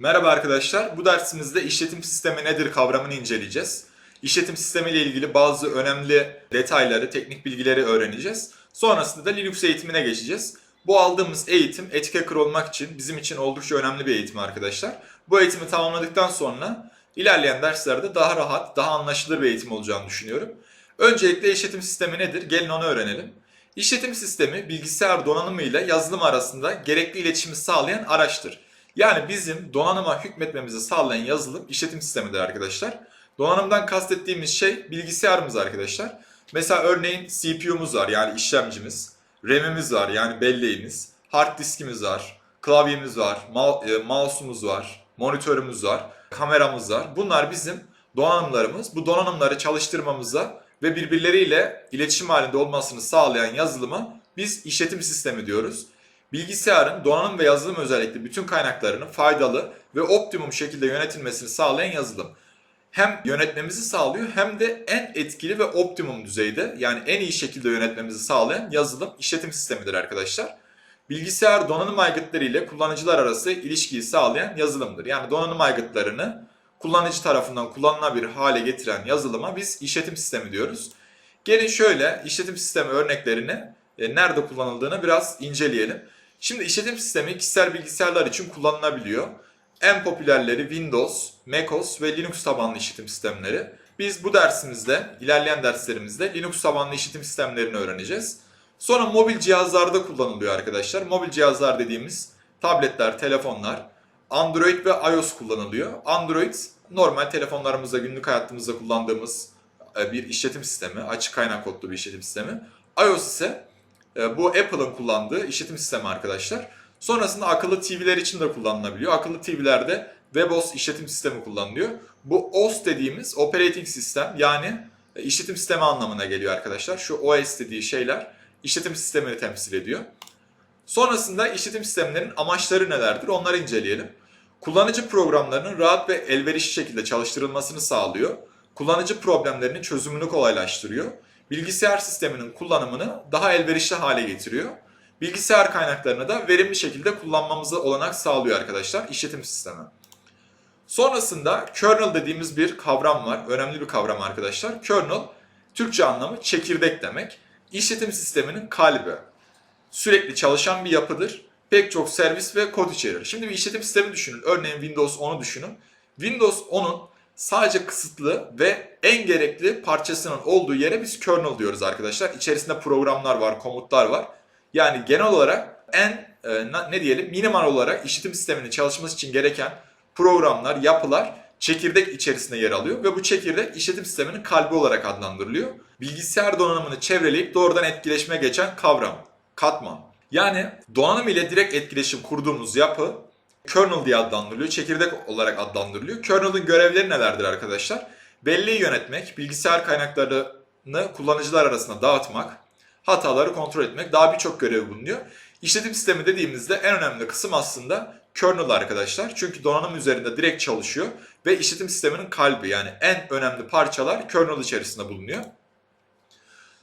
Merhaba arkadaşlar. Bu dersimizde işletim sistemi nedir kavramını inceleyeceğiz. İşletim sistemi ile ilgili bazı önemli detayları, teknik bilgileri öğreneceğiz. Sonrasında da Linux eğitimine geçeceğiz. Bu aldığımız eğitim etki hacker olmak için bizim için oldukça önemli bir eğitim arkadaşlar. Bu eğitimi tamamladıktan sonra ilerleyen derslerde daha rahat, daha anlaşılır bir eğitim olacağını düşünüyorum. Öncelikle işletim sistemi nedir? Gelin onu öğrenelim. İşletim sistemi bilgisayar donanımı ile yazılım arasında gerekli iletişimi sağlayan araçtır. Yani bizim donanıma hükmetmemizi sağlayan yazılım işletim sistemidir arkadaşlar. Donanımdan kastettiğimiz şey bilgisayarımız arkadaşlar. Mesela örneğin CPU'muz var yani işlemcimiz, RAM'imiz var yani belleğimiz, hard diskimiz var, klavyemiz var, e, mouse'umuz var, monitörümüz var, kameramız var. Bunlar bizim donanımlarımız. Bu donanımları çalıştırmamıza ve birbirleriyle iletişim halinde olmasını sağlayan yazılıma biz işletim sistemi diyoruz. Bilgisayarın donanım ve yazılım özellikle bütün kaynaklarını faydalı ve optimum şekilde yönetilmesini sağlayan yazılım. Hem yönetmemizi sağlıyor hem de en etkili ve optimum düzeyde yani en iyi şekilde yönetmemizi sağlayan yazılım işletim sistemidir arkadaşlar. Bilgisayar donanım aygıtları ile kullanıcılar arası ilişkiyi sağlayan yazılımdır. Yani donanım aygıtlarını kullanıcı tarafından kullanılabilir hale getiren yazılıma biz işletim sistemi diyoruz. Gelin şöyle işletim sistemi örneklerini e, nerede kullanıldığını biraz inceleyelim. Şimdi işletim sistemi kişisel bilgisayarlar için kullanılabiliyor. En popülerleri Windows, macOS ve Linux tabanlı işletim sistemleri. Biz bu dersimizde, ilerleyen derslerimizde Linux tabanlı işletim sistemlerini öğreneceğiz. Sonra mobil cihazlarda kullanılıyor arkadaşlar. Mobil cihazlar dediğimiz tabletler, telefonlar, Android ve iOS kullanılıyor. Android normal telefonlarımızda, günlük hayatımızda kullandığımız e, bir işletim sistemi, açık kaynak kodlu bir işletim sistemi. iOS ise bu Apple'ın kullandığı işletim sistemi arkadaşlar. Sonrasında akıllı TV'ler için de kullanılabiliyor. Akıllı TV'lerde WebOS işletim sistemi kullanılıyor. Bu OS dediğimiz operating sistem yani e, işletim sistemi anlamına geliyor arkadaşlar. Şu OS dediği şeyler işletim sistemini temsil ediyor. Sonrasında işletim sistemlerinin amaçları nelerdir onları inceleyelim. Kullanıcı programlarının rahat ve elverişli şekilde çalıştırılmasını sağlıyor. Kullanıcı problemlerinin çözümünü kolaylaştırıyor. Bilgisayar sisteminin kullanımını daha elverişli hale getiriyor. Bilgisayar kaynaklarını da verimli şekilde kullanmamıza olanak sağlıyor arkadaşlar işletim sistemi. Sonrasında kernel dediğimiz bir kavram var. Önemli bir kavram arkadaşlar. Kernel Türkçe anlamı çekirdek demek. İşletim sisteminin kalbi. Sürekli çalışan bir yapıdır. Pek çok servis ve kod içerir. Şimdi bir işletim sistemi düşünün. Örneğin Windows 10'u düşünün. Windows 10'un sadece kısıtlı ve en gerekli parçasının olduğu yere biz kernel diyoruz arkadaşlar. İçerisinde programlar var, komutlar var. Yani genel olarak en e, ne diyelim minimal olarak işletim sisteminin çalışması için gereken programlar, yapılar çekirdek içerisinde yer alıyor ve bu çekirdek işletim sisteminin kalbi olarak adlandırılıyor. Bilgisayar donanımını çevreleyip doğrudan etkileşime geçen kavram, katman. Yani donanım ile direkt etkileşim kurduğumuz yapı kernel diye adlandırılıyor, çekirdek olarak adlandırılıyor. Kernel'ın görevleri nelerdir arkadaşlar? Belleği yönetmek, bilgisayar kaynaklarını kullanıcılar arasında dağıtmak, hataları kontrol etmek, daha birçok görev bulunuyor. İşletim sistemi dediğimizde en önemli kısım aslında kernel arkadaşlar. Çünkü donanım üzerinde direkt çalışıyor ve işletim sisteminin kalbi yani en önemli parçalar kernel içerisinde bulunuyor.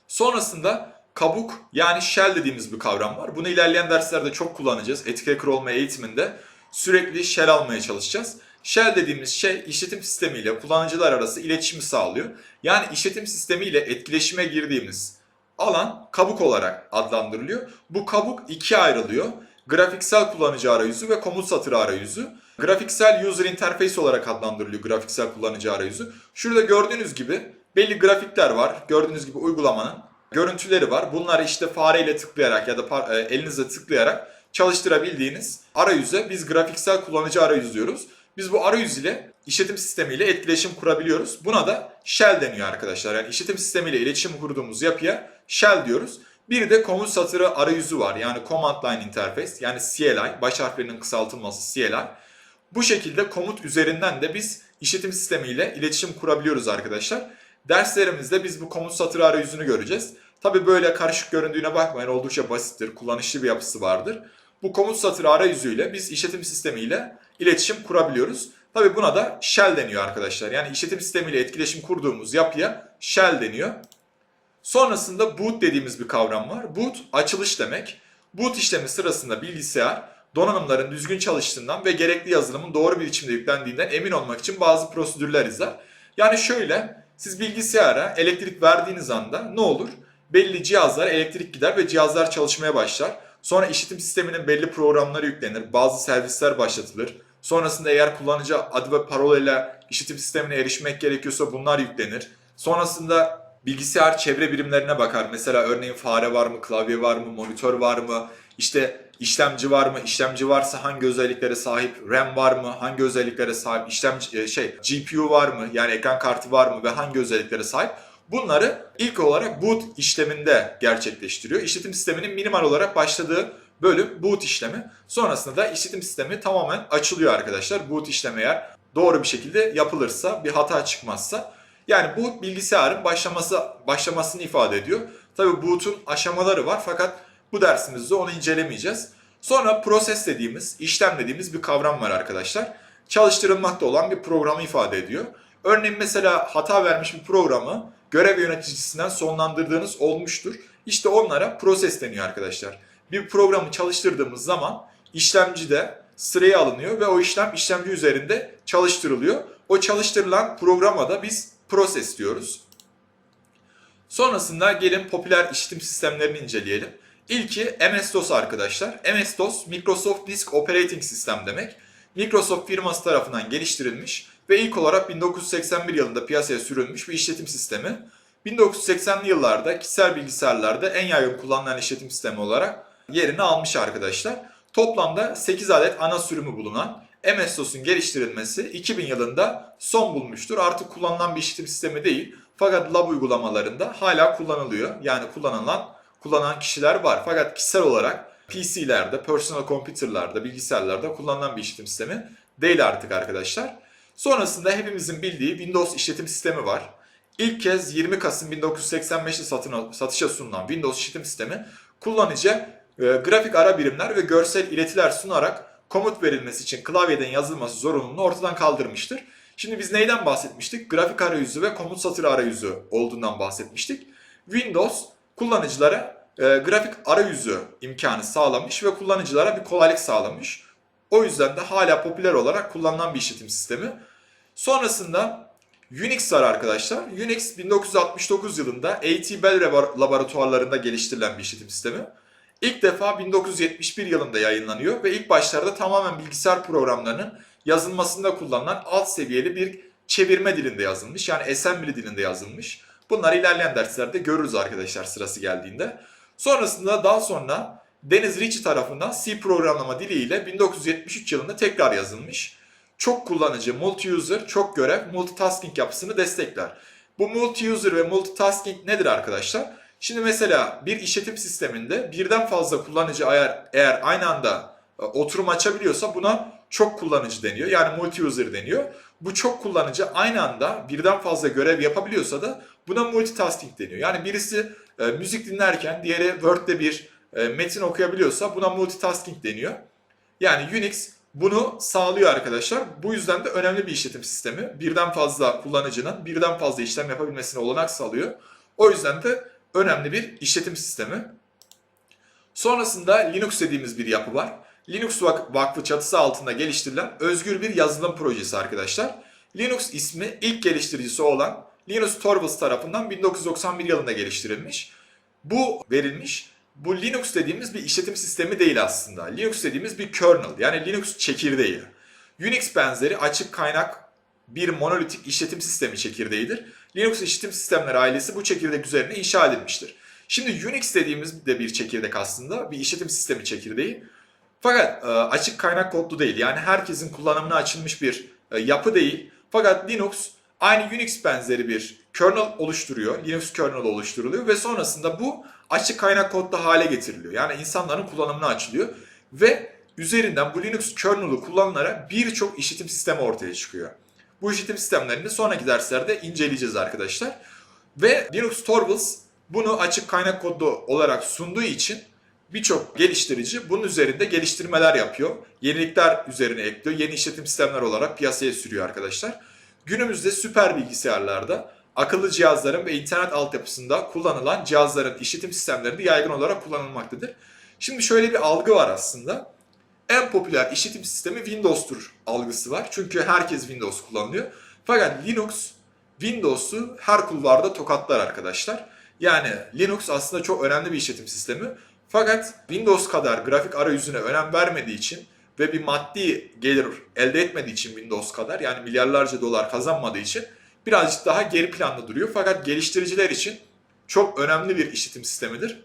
Sonrasında kabuk yani shell dediğimiz bir kavram var. Bunu ilerleyen derslerde çok kullanacağız. Etki hacker olma eğitiminde sürekli shell almaya çalışacağız. Shell dediğimiz şey işletim sistemiyle kullanıcılar arası iletişimi sağlıyor. Yani işletim sistemiyle etkileşime girdiğimiz alan kabuk olarak adlandırılıyor. Bu kabuk ikiye ayrılıyor. Grafiksel kullanıcı arayüzü ve komut satırı arayüzü. Grafiksel user interface olarak adlandırılıyor grafiksel kullanıcı arayüzü. Şurada gördüğünüz gibi belli grafikler var. Gördüğünüz gibi uygulamanın görüntüleri var. Bunları işte fareyle tıklayarak ya da e, elinizle tıklayarak çalıştırabildiğiniz arayüze biz grafiksel kullanıcı arayüzü diyoruz. Biz bu arayüz ile işletim sistemiyle etkileşim kurabiliyoruz. Buna da shell deniyor arkadaşlar. Yani işletim sistemiyle iletişim kurduğumuz yapıya shell diyoruz. Bir de komut satırı arayüzü var. Yani Command Line Interface yani CLI. Baş harflerinin kısaltılması CLI. Bu şekilde komut üzerinden de biz işletim sistemiyle iletişim kurabiliyoruz arkadaşlar. Derslerimizde biz bu komut satırı arayüzünü göreceğiz. Tabi böyle karışık göründüğüne bakmayın oldukça basittir, kullanışlı bir yapısı vardır. Bu komut satırı arayüzüyle biz işletim sistemiyle iletişim kurabiliyoruz. Tabi buna da shell deniyor arkadaşlar. Yani işletim sistemiyle etkileşim kurduğumuz yapıya shell deniyor. Sonrasında boot dediğimiz bir kavram var. Boot açılış demek. Boot işlemi sırasında bilgisayar donanımların düzgün çalıştığından ve gerekli yazılımın doğru bir biçimde yüklendiğinden emin olmak için bazı prosedürler izler. Yani şöyle, siz bilgisayara elektrik verdiğiniz anda ne olur? Belli cihazlara elektrik gider ve cihazlar çalışmaya başlar. Sonra işletim sisteminin belli programları yüklenir, bazı servisler başlatılır. Sonrasında eğer kullanıcı adı ve parolayla işletim sistemine erişmek gerekiyorsa bunlar yüklenir. Sonrasında bilgisayar çevre birimlerine bakar. Mesela örneğin fare var mı, klavye var mı, monitör var mı, işte işlemci var mı, işlemci varsa hangi özelliklere sahip, RAM var mı, hangi özelliklere sahip, işlemci e, şey GPU var mı, yani ekran kartı var mı ve hangi özelliklere sahip. Bunları ilk olarak boot işleminde gerçekleştiriyor. İşletim sisteminin minimal olarak başladığı bölüm boot işlemi. Sonrasında da işletim sistemi tamamen açılıyor arkadaşlar. Boot işlemi eğer doğru bir şekilde yapılırsa, bir hata çıkmazsa. Yani boot bilgisayarın başlaması başlamasını ifade ediyor. Tabi boot'un aşamaları var fakat bu dersimizde onu incelemeyeceğiz. Sonra proses dediğimiz, işlem dediğimiz bir kavram var arkadaşlar. Çalıştırılmakta olan bir programı ifade ediyor. Örneğin mesela hata vermiş bir programı görev yöneticisinden sonlandırdığınız olmuştur. İşte onlara proses deniyor arkadaşlar. Bir programı çalıştırdığımız zaman işlemcide sıraya alınıyor ve o işlem işlemci üzerinde çalıştırılıyor. O çalıştırılan programa da biz proses diyoruz. Sonrasında gelin popüler işletim sistemlerini inceleyelim. İlki MS-DOS arkadaşlar. MS-DOS Microsoft Disk Operating System demek. Microsoft firması tarafından geliştirilmiş ve ilk olarak 1981 yılında piyasaya sürülmüş bir işletim sistemi. 1980'li yıllarda kişisel bilgisayarlarda en yaygın kullanılan işletim sistemi olarak yerini almış arkadaşlar. Toplamda 8 adet ana sürümü bulunan MS-DOS'un geliştirilmesi 2000 yılında son bulmuştur. Artık kullanılan bir işletim sistemi değil. Fakat lab uygulamalarında hala kullanılıyor. Yani kullanılan kullanan kişiler var. Fakat kişisel olarak PC'lerde, personal computer'larda, bilgisayarlarda kullanılan bir işletim sistemi değil artık arkadaşlar. Sonrasında hepimizin bildiği Windows işletim sistemi var. İlk kez 20 Kasım 1985'te satın, satışa sunulan Windows işletim sistemi kullanıcı e, grafik ara birimler ve görsel iletiler sunarak komut verilmesi için klavyeden yazılması zorunluluğunu ortadan kaldırmıştır. Şimdi biz neyden bahsetmiştik? Grafik arayüzü ve komut satırı arayüzü olduğundan bahsetmiştik. Windows kullanıcılara e, grafik arayüzü imkanı sağlamış ve kullanıcılara bir kolaylık sağlamış. O yüzden de hala popüler olarak kullanılan bir işletim sistemi. Sonrasında Unix var arkadaşlar. Unix 1969 yılında AT Bell laboratuvarlarında geliştirilen bir işletim sistemi. İlk defa 1971 yılında yayınlanıyor ve ilk başlarda tamamen bilgisayar programlarının yazılmasında kullanılan alt seviyeli bir çevirme dilinde yazılmış. Yani assembly dilinde yazılmış. Bunları ilerleyen derslerde görürüz arkadaşlar sırası geldiğinde. Sonrasında daha sonra Dennis Ritchie tarafından C programlama diliyle 1973 yılında tekrar yazılmış. Çok kullanıcı, multi-user, çok görev, multitasking yapısını destekler. Bu multi-user ve multitasking nedir arkadaşlar? Şimdi mesela bir işletim sisteminde birden fazla kullanıcı eğer, eğer aynı anda e, oturum açabiliyorsa buna çok kullanıcı deniyor. Yani multi-user deniyor. Bu çok kullanıcı aynı anda birden fazla görev yapabiliyorsa da buna multitasking deniyor. Yani birisi e, müzik dinlerken diğeri Word'de bir metin okuyabiliyorsa buna multitasking deniyor. Yani Unix bunu sağlıyor arkadaşlar. Bu yüzden de önemli bir işletim sistemi. Birden fazla kullanıcının birden fazla işlem yapabilmesine olanak sağlıyor. O yüzden de önemli bir işletim sistemi. Sonrasında Linux dediğimiz bir yapı var. Linux Vakfı çatısı altında geliştirilen özgür bir yazılım projesi arkadaşlar. Linux ismi ilk geliştiricisi olan Linus Torvalds tarafından 1991 yılında geliştirilmiş. Bu verilmiş. Bu Linux dediğimiz bir işletim sistemi değil aslında. Linux dediğimiz bir kernel yani Linux çekirdeği. Unix benzeri açık kaynak bir monolitik işletim sistemi çekirdeğidir. Linux işletim sistemleri ailesi bu çekirdek üzerine inşa edilmiştir. Şimdi Unix dediğimiz de bir çekirdek aslında, bir işletim sistemi çekirdeği. Fakat e, açık kaynak kodlu değil. Yani herkesin kullanımına açılmış bir e, yapı değil. Fakat Linux aynı Unix benzeri bir kernel oluşturuyor. Linux kernel oluşturuluyor ve sonrasında bu açık kaynak kodda hale getiriliyor. Yani insanların kullanımına açılıyor ve üzerinden bu Linux kernel'ı kullanılarak birçok işletim sistemi ortaya çıkıyor. Bu işletim sistemlerini sonraki derslerde inceleyeceğiz arkadaşlar. Ve Linux Torvalds bunu açık kaynak kodu olarak sunduğu için birçok geliştirici bunun üzerinde geliştirmeler yapıyor. Yenilikler üzerine ekliyor. Yeni işletim sistemler olarak piyasaya sürüyor arkadaşlar. Günümüzde süper bilgisayarlarda akıllı cihazların ve internet altyapısında kullanılan cihazların işletim sistemlerinde yaygın olarak kullanılmaktadır. Şimdi şöyle bir algı var aslında. en popüler işletim sistemi Windows'tur algısı var. Çünkü herkes Windows kullanıyor. Fakat Linux Windows'u her kulvarda tokatlar arkadaşlar. Yani Linux aslında çok önemli bir işletim sistemi. Fakat Windows kadar grafik arayüzüne önem vermediği için ve bir maddi gelir elde etmediği için Windows kadar yani milyarlarca dolar kazanmadığı için birazcık daha geri planda duruyor. Fakat geliştiriciler için çok önemli bir işletim sistemidir.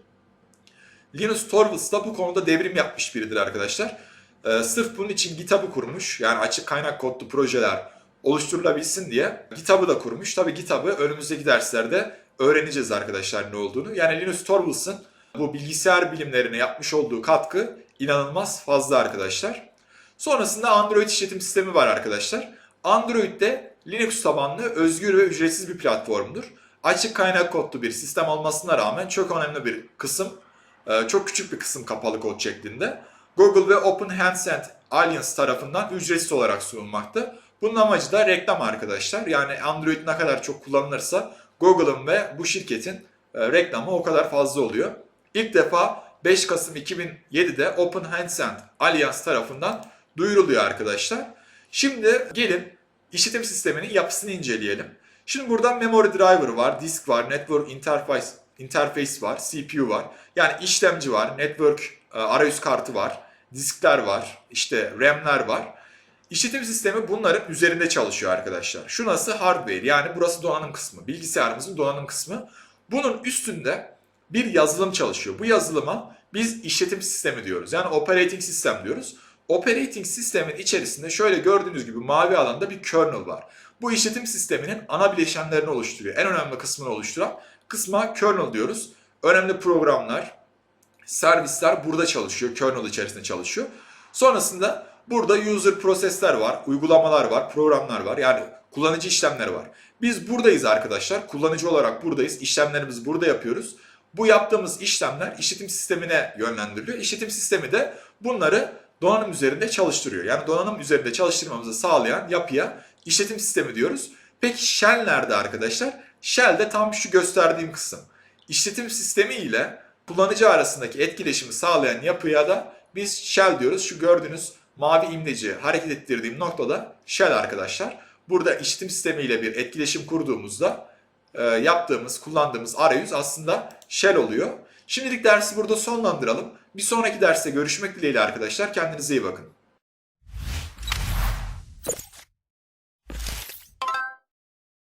Linus Torvalds da bu konuda devrim yapmış biridir arkadaşlar. Ee, sırf bunun için GitHub'ı kurmuş. Yani açık kaynak kodlu projeler oluşturulabilsin diye GitHub'ı da kurmuş. Tabi GitHub'ı önümüzdeki derslerde öğreneceğiz arkadaşlar ne olduğunu. Yani Linus Torvalds'ın bu bilgisayar bilimlerine yapmış olduğu katkı inanılmaz fazla arkadaşlar. Sonrasında Android işletim sistemi var arkadaşlar. Android de Linux tabanlı özgür ve ücretsiz bir platformdur. Açık kaynak kodlu bir sistem olmasına rağmen çok önemli bir kısım, e, çok küçük bir kısım kapalı kod şeklinde. Google ve Open Handset Alliance tarafından ücretsiz olarak sunulmakta. Bunun amacı da reklam arkadaşlar. Yani Android ne kadar çok kullanılırsa Google'ın ve bu şirketin e, reklamı o kadar fazla oluyor. İlk defa 5 Kasım 2007'de Open Handset Alliance tarafından duyuruluyor arkadaşlar. Şimdi gelin işletim sisteminin yapısını inceleyelim. Şimdi buradan memory driver var, disk var, network interface, interface var, CPU var. Yani işlemci var, network e, arayüz kartı var, diskler var, işte RAM'ler var. İşletim sistemi bunların üzerinde çalışıyor arkadaşlar. Şurası hardware yani burası donanım kısmı, bilgisayarımızın donanım kısmı. Bunun üstünde bir yazılım çalışıyor. Bu yazılıma biz işletim sistemi diyoruz. Yani operating system diyoruz. Operating sistemin içerisinde şöyle gördüğünüz gibi mavi alanda bir kernel var. Bu işletim sisteminin ana bileşenlerini oluşturuyor. En önemli kısmını oluşturan kısma kernel diyoruz. Önemli programlar, servisler burada çalışıyor. Kernel içerisinde çalışıyor. Sonrasında burada user prosesler var, uygulamalar var, programlar var. Yani kullanıcı işlemler var. Biz buradayız arkadaşlar. Kullanıcı olarak buradayız. İşlemlerimizi burada yapıyoruz. Bu yaptığımız işlemler işletim sistemine yönlendiriliyor. İşletim sistemi de bunları donanım üzerinde çalıştırıyor. Yani donanım üzerinde çalıştırmamızı sağlayan yapıya işletim sistemi diyoruz. Peki shell nerede arkadaşlar? Shell de tam şu gösterdiğim kısım. İşletim sistemi ile kullanıcı arasındaki etkileşimi sağlayan yapıya da biz shell diyoruz. Şu gördüğünüz mavi imleci hareket ettirdiğim noktada shell arkadaşlar. Burada işletim sistemi ile bir etkileşim kurduğumuzda e, yaptığımız, kullandığımız arayüz aslında shell oluyor. Şimdilik dersi burada sonlandıralım. Bir sonraki derste görüşmek dileğiyle arkadaşlar. Kendinize iyi bakın.